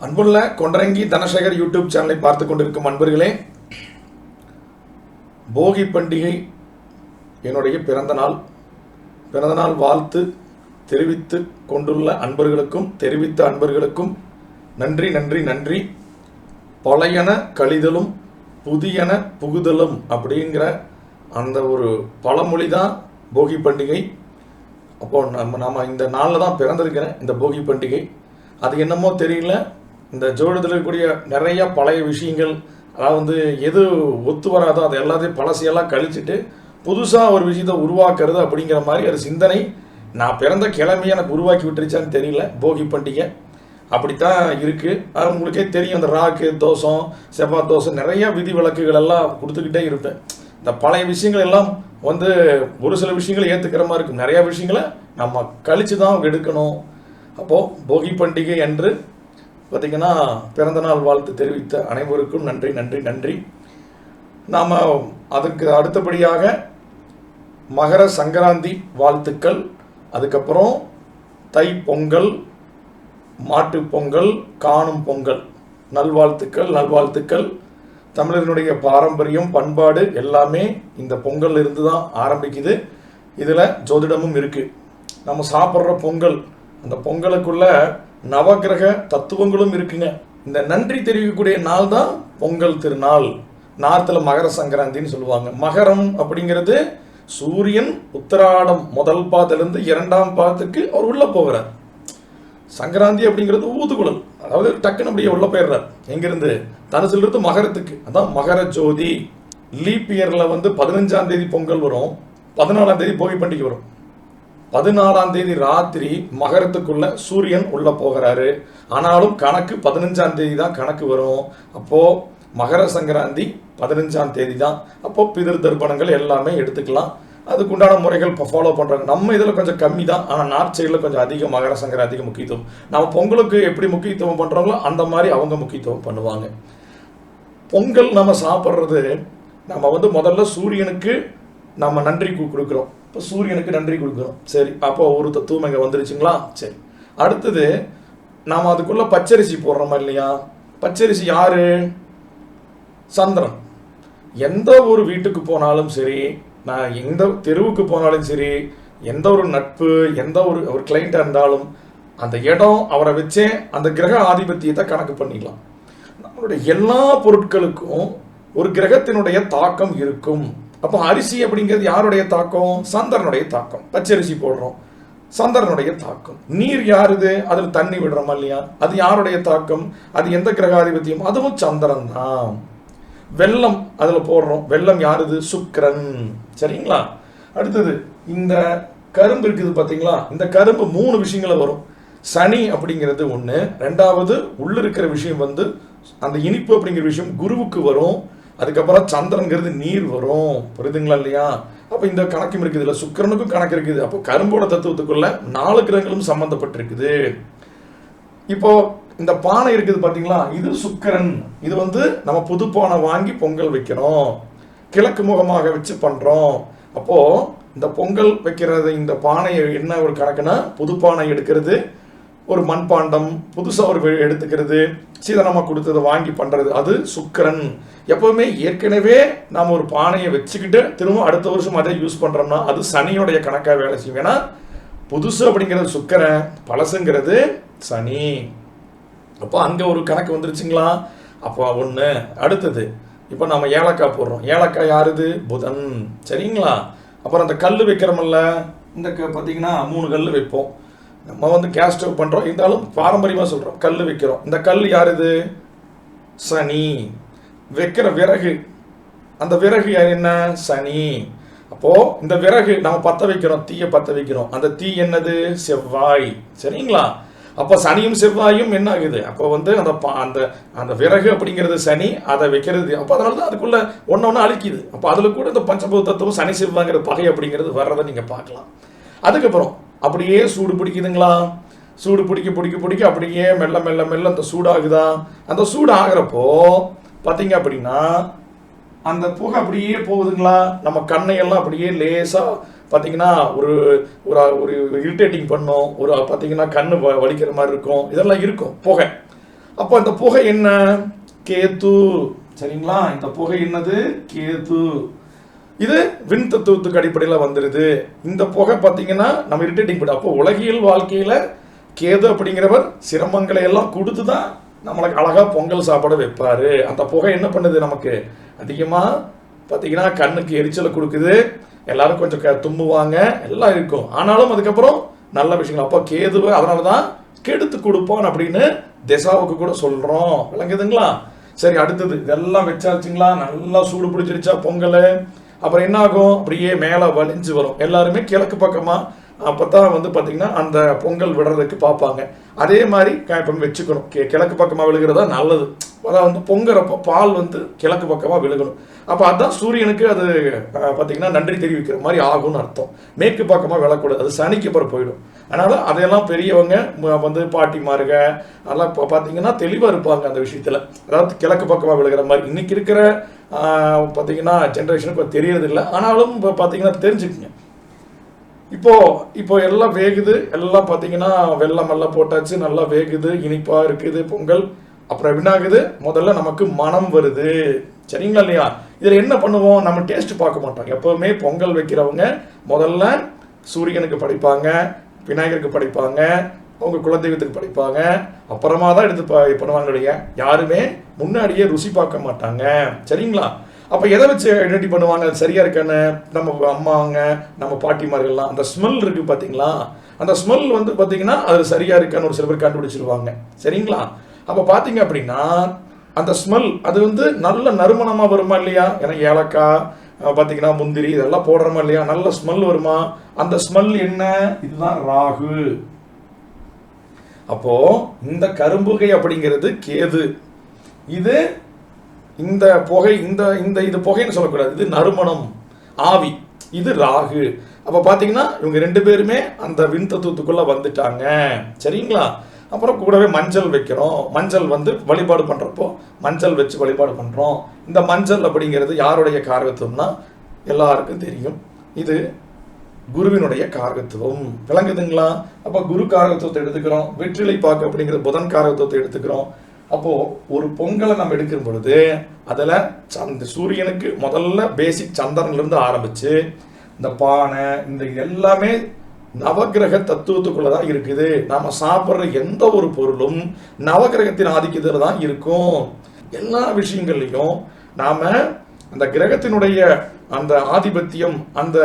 அன்புள்ள கொண்டரங்கி தனசேகர் யூடியூப் சேனலை பார்த்து கொண்டிருக்கும் அன்பர்களே போகி பண்டிகை என்னுடைய பிறந்தநாள் பிறந்தநாள் வாழ்த்து தெரிவித்து கொண்டுள்ள அன்பர்களுக்கும் தெரிவித்த அன்பர்களுக்கும் நன்றி நன்றி நன்றி. பழையன கழிதலும் புதியன புகுதலும் அப்படிங்கிற அந்த ஒரு பழமொழி தான் போகி பண்டிகை. அப்போ நம்ம நம்ம இந்த நாளில் தான் பிறந்திருக்கிறேன் இந்த போகி பண்டிகை. அது என்னமோ தெரியல. இந்த ஜோடத்தில் இருக்கக்கூடிய நிறைய பழைய விஷயங்கள் அதாவது வந்து எது ஒத்து வராதோ அது எல்லாத்தையும் பழசையெல்லாம் கழிச்சுட்டு புதுசாக ஒரு விஷயத்தை உருவாக்குறது அப்படிங்கிற மாதிரி ஒரு சிந்தனை நான் பிறந்த கிழமையை எனக்கு உருவாக்கி விட்டுருச்சான்னு தெரியல. போகி பண்டிகை அப்படித்தான் இருக்குது அது உங்களுக்கே தெரியும். அந்த ராக்கு தோசம் செவ்வாய் தோசம் நிறைய விதி விளக்குகள் எல்லாம் கொடுத்துக்கிட்டே இருப்பேன். இந்த பழைய விஷயங்கள் எல்லாம் வந்து ஒரு சில விஷயங்களை ஏற்றுக்கிற மாதிரி இருக்கும். நிறையா விஷயங்களை நம்ம கழிச்சு தான் எடுக்கணும். அப்போது போகி பண்டிகை என்று பார்த்திங்கன்னா பிறந்தநாள் வாழ்த்து தெரிவித்த அனைவருக்கும் நன்றி நன்றி நன்றி. நாம் அதுக்கு அடுத்தபடியாக மகர சங்கராந்தி வாழ்த்துக்கள். அதுக்கப்புறம் தை பொங்கல் மாட்டுப் பொங்கல் காணும் பொங்கல். நல்வாழ்த்துக்கள் நல்வாழ்த்துக்கள். தமிழர்களுடைய பாரம்பரியம் பண்பாடு எல்லாமே இந்த பொங்கல்ல இருந்து தான் ஆரம்பிக்குது. இதில் ஜோதிடமும் இருக்குது நம்ம சாப்பிட்ற பொங்கல் அந்த பொங்கலுக்குள்ள நவக்கிரக தத்துவங்களும் இருக்குங்க. இந்த நன்றி தெரிவிக்கக்கூடிய நாள் தான் பொங்கல் திருநாள். நார்த்தில் மகர சங்கராந்தின்னு சொல்லுவாங்க. மகரம் அப்படிங்கிறது சூரியன் உத்தராடம் முதல் பாதத்திலிருந்து இரண்டாம் பாதத்துக்கு அவர் உள்ளே போகிறார். சங்கராந்தி அப்படிங்கிறது ஊதுகுழல். அதாவது டக்குன்னு அப்படியே உள்ள போயிடுறார். எங்கிருந்து? தனுசுல இருந்து மகரத்துக்கு. அதான் மகர ஜோதி. லீப் இயரில் வந்து பதினஞ்சாம் தேதி பொங்கல் வரும். பதினாலாம் தேதி போகி பண்டிகை வரும். பதினாறாம் தேதி ராத்திரி மகரத்துக்குள்ள சூரியன் உள்ள போகிறாரு. ஆனாலும் கணக்கு பதினஞ்சாம் தேதி தான் கணக்கு வரும். அப்போ மகர சங்கராந்தி பதினஞ்சாம் தேதி தான். அப்போ பிதிர் தர்ப்பணங்கள் எல்லாமே எடுத்துக்கலாம். அதுக்குண்டான முறைகள் இப்போ ஃபாலோ பண்ணுறாங்க நம்ம இதில் கொஞ்சம் கம்மி தான் ஆனால் நார்த் சைடில் கொஞ்சம் அதிக மகர சங்கராந்திக்கு முக்கியத்துவம். நம்ம பொங்கலுக்கு எப்படி முக்கியத்துவம் பண்ணுறாங்களோ அந்த மாதிரி அவங்க முக்கியத்துவம் பண்ணுவாங்க. பொங்கல் நம்ம சாப்பிட்றது நம்ம வந்து முதல்ல சூரியனுக்கு நம்ம நன்றி கொடுக்குறோம். இப்போ சூரியனுக்கு நன்றி கொடுக்குறோம். சரி அப்போ ஒரு தத்துவம் இங்கே வந்துருச்சுங்களா? சரி. அடுத்தது நாம் அதுக்குள்ளே பச்சரிசி போடுறோமா இல்லையா? பச்சரிசி யாரு? சந்திரன். எந்த ஒரு வீட்டுக்கு போனாலும் சரி நான் எந்த தெருவுக்கு போனாலும் சரி எந்த ஒரு நட்பு எந்த ஒரு ஒரு கிளைண்ட்டாக இருந்தாலும் அந்த இடம் அவரை வச்சே அந்த கிரக ஆதிபத்தியத்தை கணக்கு பண்ணிக்கலாம். நம்மளுடைய எல்லா பொருட்களுக்கும் ஒரு கிரகத்தினுடைய தாக்கம் இருக்கும். அப்போ அரிசி அப்படிங்கிறது யாருடைய தாக்கம்? சந்திரனுடைய தாக்கம். பச்சரிசி போடுறோம். சந்திரனுடைய தாக்கம். நீர் யாருது அதில் தண்ணி விடுறோமா இல்லையா? அது யாருடைய தாக்கம்? அது எந்த கிரகாதிபத்தியம்? அதுவும் சந்திரன் தான் வெள்ளம் அதில் போடுறோம். வெள்ளம் யாருது? சுக்ரன் சரிங்களா? அடுத்தது இந்த கரும்பு இருக்குது பார்த்தீங்களா இந்த கரும்பு மூணு விஷயங்கள வரும். சனி அப்படிங்கிறது ஒன்று ரெண்டாவது உள்ள இருக்கிற விஷயம் வந்து அந்த இனிப்பு அப்படிங்கிற விஷயம் குருவுக்கு வரும். அதுக்கப்புறம் சந்திரன்கிறது நீர் வரும். புரியுதுங்களா இல்லையா? அப்போ இந்த கணக்கும் இருக்குது இல்லை? சுக்கரனுக்கும் கணக்கு இருக்குது. அப்போ கரும்போட தத்துவத்துக்குள்ள நாலு கிரகங்களும் சம்மந்தப்பட்டிருக்குது இப்போ இந்த பானை இருக்குது பார்த்தீங்களா இது சுக்கரன். இது வந்து நம்ம புது பானை வாங்கி பொங்கல் வைக்கிறோம் கிழக்கு முகமாக வச்சு பண்ணுறோம் அப்போது இந்த பொங்கல் வைக்கிறது இந்த பானையை என்ன ஒரு கணக்குன்னா புது பானை எடுக்கிறது ஒரு மண்பாண்டம் புதுசாக ஒரு எடுத்துக்கிறது சீதனமாக கொடுத்ததை வாங்கி பண்ணுறது அது சுக்கரன். எப்போவுமே ஏற்கனவே நாம் ஒரு பானையை வச்சுக்கிட்டு திரும்ப அடுத்த வருஷம் அதை யூஸ் பண்ணுறோம்னா அது சனியோடைய கணக்காக வேலை செய்யும். ஏன்னா புதுசு அப்படிங்கிறது சுக்கரன் பழசுங்கிறது சனி. அப்போ அங்கே ஒரு கணக்கு வந்துருச்சுங்களா? அப்போ ஒன்று அடுத்தது இப்போ நம்ம ஏலக்காய் போடுறோம். ஏலக்காய் யாருது? புதன். சரிங்களா? அப்புறம் அந்த கல் வைக்கிறோமில்ல இந்த க பார்த்தீங்கன்னா மூணு கல் வைப்போம். நம்ம வந்து கேஸ் ஸ்டவ் பண்ணுறோம் இருந்தாலும் பாரம்பரியமாக சொல்கிறோம் கல் வைக்கிறோம். இந்த கல் யாருது? சனி. வைக்கிற விறகு. அந்த விறகு யார் என்ன? சனி. அப்போது இந்த விறகு நம்ம பற்ற வைக்கிறோம். தீயை பற்ற வைக்கிறோம். அந்த தீ என்னது? செவ்வாய். சரிங்களா? அப்போ சனியும் செவ்வாயும் என்ன ஆகுது? அப்போ வந்து அந்த பா- அந்த அந்த விறகு அப்படிங்கிறது சனி அதை வைக்கிறது. அப்போ அதனால தான் அதுக்குள்ள ஒன்று ஒன்று அழிக்குது. அப்போ அதில் கூட இந்த பஞ்சபூத தத்துவம் சனி செவ்வாங்கிற பகை அப்படிங்கிறது வர்றதை நீங்கள் பார்க்கலாம். அதுக்கப்புறம் அப்படியே சூடு பிடிக்குதுங்களா? சூடு பிடிக்க பிடிக்க பிடிக்க அப்படியே மெல்ல மெல்ல மெல்ல அந்த சூடாகுதா? அந்த சூடு ஆகிறப்போ பார்த்தீங்க அப்படின்னா அந்த புகை அப்படியே போகுதுங்களா? நம்ம கண்ணையெல்லாம் அப்படியே லேசாக பார்த்தீங்கன்னா ஒரு ஒரு ஒரு இரிட்டேட்டிங் பண்ணும். ஒரு பார்த்தீங்கன்னா கண்ணு வ- வலிக்கிற மாதிரி இருக்கும். இதெல்லாம் இருக்கும் புகை. அப்போ அந்த புகை என்ன? கேத்து. சரிங்களா? இந்த புகை என்னது? கேத்து. இது விண் தத்துவத்துக்கு அடிப்படையில் வந்துடுது இந்த புகை பார்த்தீங்கன்னா நம்ம இரிட்டேட்டிங் பண்ணும் அப்போ உலகியல் வாழ்க்கையில் கேது அப்படிங்கிறவர் சிரமங்களை எல்லாம் கொடுத்து தான் நம்மளுக்கு அழகாக பொங்கல் சாப்பிட வைப்பாரு. அந்த புகை என்ன பண்ணுது நமக்கு? அதிகமாக பார்த்தீங்கன்னா கண்ணுக்கு எரிச்சலை கொடுக்குது. எல்லாரும் கொஞ்சம் க தும்முவாங்க. எல்லாம் இருக்கும். ஆனாலும் அதுக்கப்புறம் நல்ல விஷயங்கள். அப்போ கேதுவை அதனால தான் கெடுத்து கொடுப்பான் அப்படின்னு திசாவுக்கு கூட சொல்கிறோம் விளங்குதுங்களா? சரி அடுத்தது. இதெல்லாம் வச்சாச்சுங்களா? நல்லா சூடு பிடிச்சிருச்சா பொங்கல்? அப்புறம் என்ன ஆகும் அப்படியே மேலே வலிஞ்சு வரும். எல்லாருமே கிழக்கு பக்கமாக அப்போ தான் வந்து பார்த்திங்கன்னா அந்த பொங்கல் விடுறதுக்கு பார்ப்பாங்க. அதே மாதிரி இப்போ வச்சுக்கணும். கி- கிழக்கு பக்கமாக விழுகிறதா நல்லது. அதான் வந்து பொங்குறப்போ பால் வந்து கிழக்கு பக்கமாக விழுகணும். அப்போ அதுதான் சூரியனுக்கு அது பார்த்தீங்கன்னா நன்றி தெரிவிக்கிற மாதிரி ஆகும்னு அர்த்தம். மேற்கு பக்கமாக விழக்கூடாது. அது சனிக்கு அப்புறம் போயிடும். அதனால் அதையெல்லாம் பெரியவங்க வந்து பாட்டிமாருங்க அதெல்லாம் இப்போ பார்த்தீங்கன்னா தெளிவாக இருப்பாங்க அந்த விஷயத்தில். அதாவது கிழக்கு பக்கமாக விழுகிற மாதிரி. இன்னைக்கு இருக்கிற பார்த்தீங்கன்னா ஜென்ரேஷனுக்கு இப்போ ஆனாலும் இப்போ பார்த்தீங்கன்னா தெரிஞ்சுக்குங்க. இப்போ இப்போ எல்லாம் வேகுது. எல்லாம் பார்த்தீங்கன்னா வெள்ளம் எல்லாம் போட்டாச்சு. நல்லா வேகுது. இனிப்பா இருக்குது. பொங்கல் அப்புறம் என்ன முதல்ல நமக்கு மனம் வருது. சரிங்களா இல்லையா? இதில் என்ன பண்ணுவோம்? நம்ம டேஸ்ட் பார்க்க மாட்டோம். எப்பவுமே பொங்கல் வைக்கிறவங்க முதல்ல சூரியனுக்கு படைப்பாங்க விநாயகருக்கு படைப்பாங்க அவங்க குலதெய்வத்துக்கு படிப்பாங்க. அப்புறமா தான் எடுத்து பண்ணுவாங்க யாருமே முன்னாடியே ருசி பார்க்க மாட்டாங்க. சரிங்களா? அப்போ எதை வச்சு ஐடென்டி பண்ணுவாங்க? அது சரியா இருக்கான்னு நம்ம அம்மாங்க நம்ம பாட்டிமார்கள்லாம் அந்த ஸ்மெல் இருக்கு பார்த்தீங்களா அந்த ஸ்மெல் வந்து பார்த்தீங்கன்னா அது சரியா இருக்கான்னு ஒரு சில பேர் கண்டுபிடிச்சிருவாங்க. சரிங்களா? அப்போ பார்த்தீங்க அப்படின்னா அந்த ஸ்மெல் அது வந்து நல்ல நறுமணமாக வருமா இல்லையா? ஏன்னா ஏலக்காய் பார்த்தீங்கன்னா முந்திரி இதெல்லாம் போடுறோமா இல்லையா? நல்ல ஸ்மெல் வருமா? அந்த ஸ்மெல் என்ன? இதுதான் ராகு. அப்போ இந்த கரும்புகை அப்படிங்கிறது கேது. இது இந்த புகை இந்த இந்த இது புகைன்னு சொல்லக்கூடாது. இது நறுமணம் ஆவி இது ராகு. அப்போ பார்த்தீங்கன்னா இவங்க ரெண்டு பேருமே அந்த விண்தத்துவத்துக்குள்ளே வந்துட்டாங்க. சரிங்களா? அப்புறம் கூடவே மஞ்சள் வைக்கிறோம். மஞ்சள் வந்து வழிபாடு பண்ணுறப்போ மஞ்சள் வச்சு வழிபாடு பண்ணுறோம் இந்த மஞ்சள் அப்படிங்கிறது யாருடைய காரகத்துவம்னா எல்லாருக்கும் தெரியும். இது குருவினுடைய காரகத்துவம். விளங்குதுங்களா? அப்போ குரு காரகத்துவத்தை எடுத்துக்கிறோம். வெற்றிலை பாக்கு அப்படிங்கிற புதன் காரகத்துவத்தை எடுத்துக்கிறோம். அப்போது ஒரு பொங்கலை நம்ம எடுக்கும் பொழுது அதில் சந்த சூரியனுக்கு முதல்ல பேசிக் சந்திரன்லேருந்து இருந்து இந்த பானை இந்த எல்லாமே நவக்கிரக தத்துவத்துக்குள்ள தான் இருக்குது. நாம் சாப்பிட்ற எந்த ஒரு பொருளும் நவக்கிரகத்தின் ஆதிக்கத்தில் தான் இருக்கும். எல்லா விஷயங்கள்லையும் நாம் அந்த கிரகத்தினுடைய அந்த ஆதிபத்தியம் அந்த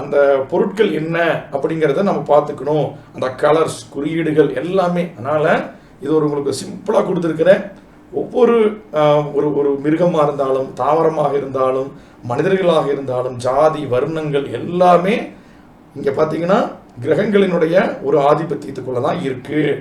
அந்த பொருட்கள் என்ன அப்படிங்கிறத நம்ம பார்த்துக்கணும். அந்த கலர்ஸ் குறியீடுகள் எல்லாமே. அதனால் இது ஒரு உங்களுக்கு சிம்பிளாக கொடுத்துருக்கிறேன். ஒவ்வொரு ஒரு ஒரு மிருகமாக இருந்தாலும் தாவரமாக இருந்தாலும் மனிதர்களாக இருந்தாலும் ஜாதி வர்ணங்கள் எல்லாமே இங்கே பார்த்தீங்கன்னா கிரகங்களினுடைய ஒரு ஆதிபத்தியத்துக்குள்ள தான் இருக்குது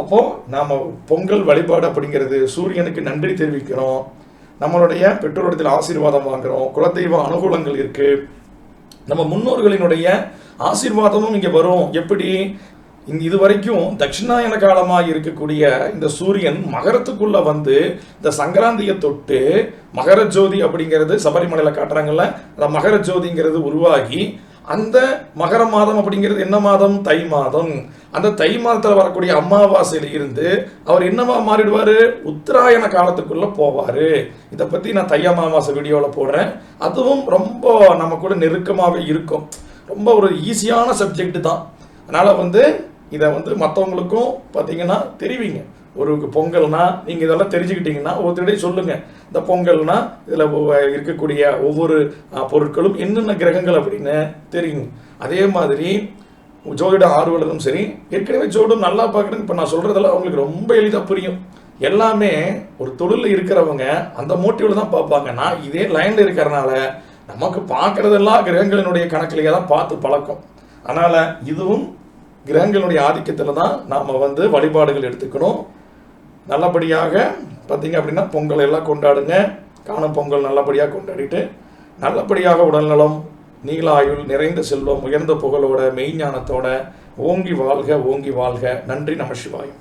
அப்போது நாம் பொங்கல் வழிபாடு அப்படிங்கிறது சூரியனுக்கு நன்றி தெரிவிக்கிறோம். நம்மளுடைய பெற்றோரிடத்தில் ஆசீர்வாதம் வாங்குறோம். குலதெய்வ அனுகூலங்கள் இருக்குது நம்ம முன்னோர்களினுடைய ஆசீர்வாதமும் இங்கே வரும். எப்படி? இந்த இது வரைக்கும் தட்சிணாயன காலமாக இருக்கக்கூடிய இந்த சூரியன் மகரத்துக்குள்ள வந்து இந்த சங்கராந்தியை தொட்டு மகர ஜோதி அப்படிங்கிறது சபரிமலையில் காட்டுறாங்கல்ல அந்த மகர ஜோதிங்கிறது உருவாகி அந்த மகர மாதம் அப்படிங்கிறது என்ன மாதம்? தை மாதம். அந்த தை மாதத்தில் வரக்கூடிய அமாவாசையில் இருந்து அவர் என்னவா மாறிடுவார்? உத்தராயண காலத்துக்குள்ளே போவார். இதை பற்றி நான் தை அமாவாசை வீடியோவில் போடுறேன். அதுவும் ரொம்ப நம்ம கூட நெருக்கமாகவே இருக்கும். ரொம்ப ஒரு ஈஸியான சப்ஜெக்ட் தான். அதனால் வந்து இதை வந்து மற்றவங்களுக்கும் பார்த்தீங்கன்னா தெரிவிங்க. ஒரு பொங்கல்னா நீங்கள் இதெல்லாம் தெரிஞ்சுக்கிட்டீங்கன்னா ஒவ்வொருத்தருடைய சொல்லுங்க. இந்த பொங்கல்னா இதில் இருக்கக்கூடிய ஒவ்வொரு பொருட்களும் என்னென்ன கிரகங்கள் அப்படின்னு தெரியும் அதே மாதிரி ஜோதிட ஆர்வலரும் சரி ஏற்கனவே ஜோடும் நல்லா பார்க்குறேன் இப்போ நான் சொல்கிறதெல்லாம் அவங்களுக்கு ரொம்ப எளிதாக புரியும். எல்லாமே ஒரு தொழிலில் இருக்கிறவங்க அந்த மோட்டிவில் தான் பார்ப்பாங்க நான் இதே லைனில் இருக்கிறனால நமக்கு பார்க்குறதெல்லாம் கிரகங்களினுடைய கணக்கிலேயே தான் பார்த்து பழக்கம். அதனால் இதுவும் கிரகங்களுடைய ஆதிக்கத்தில் தான் நாம் வந்து வழிபாடுகள் எடுத்துக்கணும். நல்லபடியாக பார்த்தீங்க அப்படின்னா பொங்கல் எல்லாம் கொண்டாடுங்க. காணும் பொங்கல் நல்லபடியாக கொண்டாடிட்டு நல்லபடியாக உடல்நலம் நீல ஆயுள் நிறைந்த செல்வம் உயர்ந்த புகழோட மெய்ஞானத்தோட ஓங்கி வாழ்க ஓங்கி வாழ்க. நன்றி நம சிவாயம்.